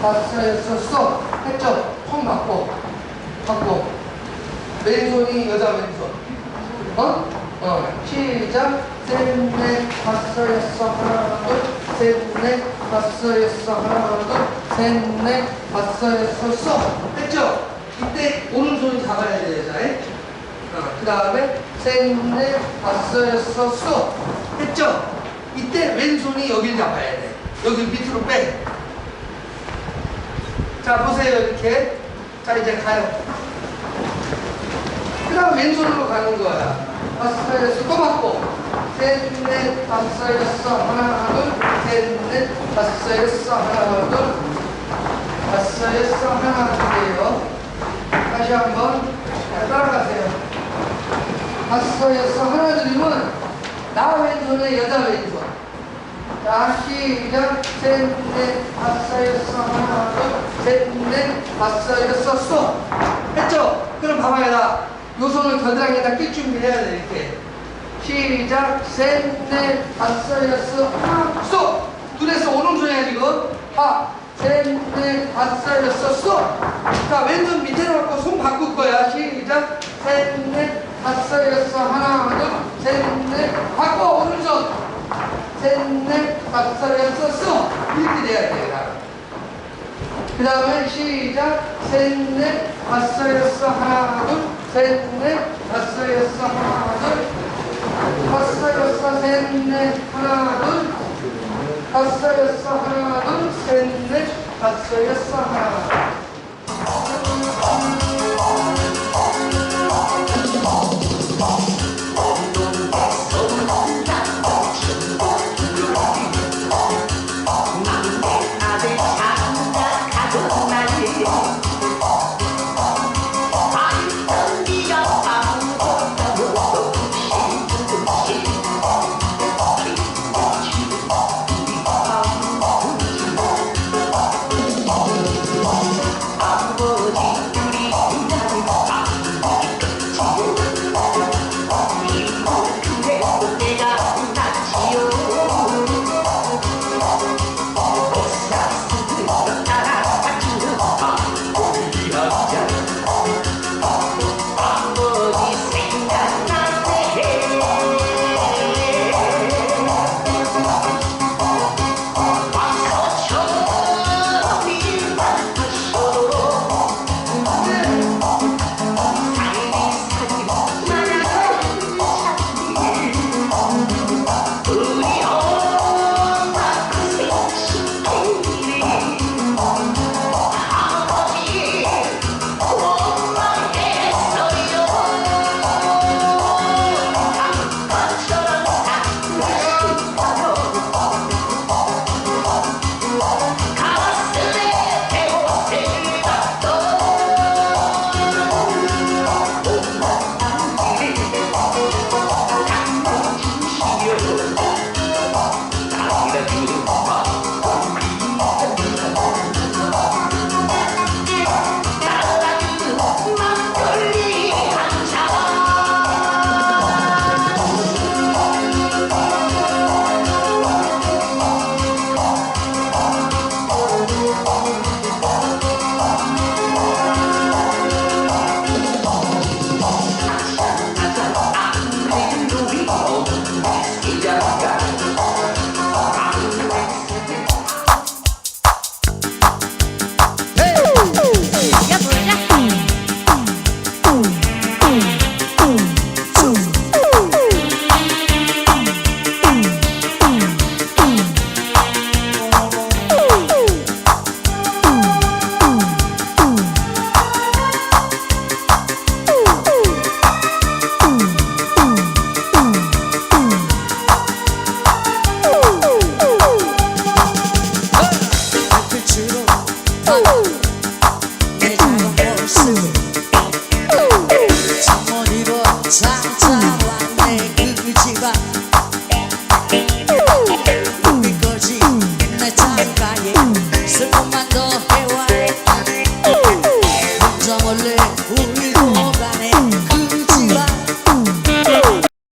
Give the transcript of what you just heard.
써. 했죠? 손 바꿔. 바꿔. 왼손이 여자 왼손. 어? 어. 시작. 셋, 넷, 다섯, 여섯, 하나, 둘. 셋, 넷, 다섯, 여섯, 하나, 둘. 셋, 넷, 다섯, 여섯, 써. 했죠? 이때 오른손이 잡아야 돼, 여자애. 어, 그 다음에 셋, 넷, 다섯, 여섯, 써. 했죠? 이때 왼손이 여길 잡아야 돼. 여기 밑으로 빼. 자, 보세요, 이렇게. 자, 이제 가요. 그 다음 왼손으로 가는 거야. 다섯, 여섯, 또 맞고. 셋, 넷, 다섯, 여섯, 하나, 둘. 셋, 넷, 다섯, 여섯, 하나, 둘. 다섯, 여섯, 하나, 둘이에요. 다시 한 번. 자, 따라가세요. 다섯, 여섯, 하나, 둘이면 나 왼손에 여자 왼손. 자, 시작. 셋, 넷, 다섯, 여섯, 하나, 둘, 셋, 넷, 다섯, 여섯, 쏘. 했죠? 그럼 봐봐요. 나, 요 손을 겨드랑이에다 낄 준비해야 돼, 이렇게. 시작. 셋, 넷, 다섯, 여섯, 하나, 쏘. 눈에서 오른손이야, 지금. 하. 셋, 넷, 다섯, 여섯, 쏘. 자, 왼손 밑에로 갖고 손 바꿀 거야. 시작. 셋, 넷, 다섯, 여섯, 하나, 둘, 셋, 넷, 바꿔, 오른손. 셋, 넷, 다섯, 여섯, 써. 이렇게 돼야 돼 요. 그 다음에 시작. 셋, 넷, 다섯, 여섯, 하나, 둘. 정원이로 찾아왔네 그 집안. 음. 우리 거지 내 창가에 음. 슬픔만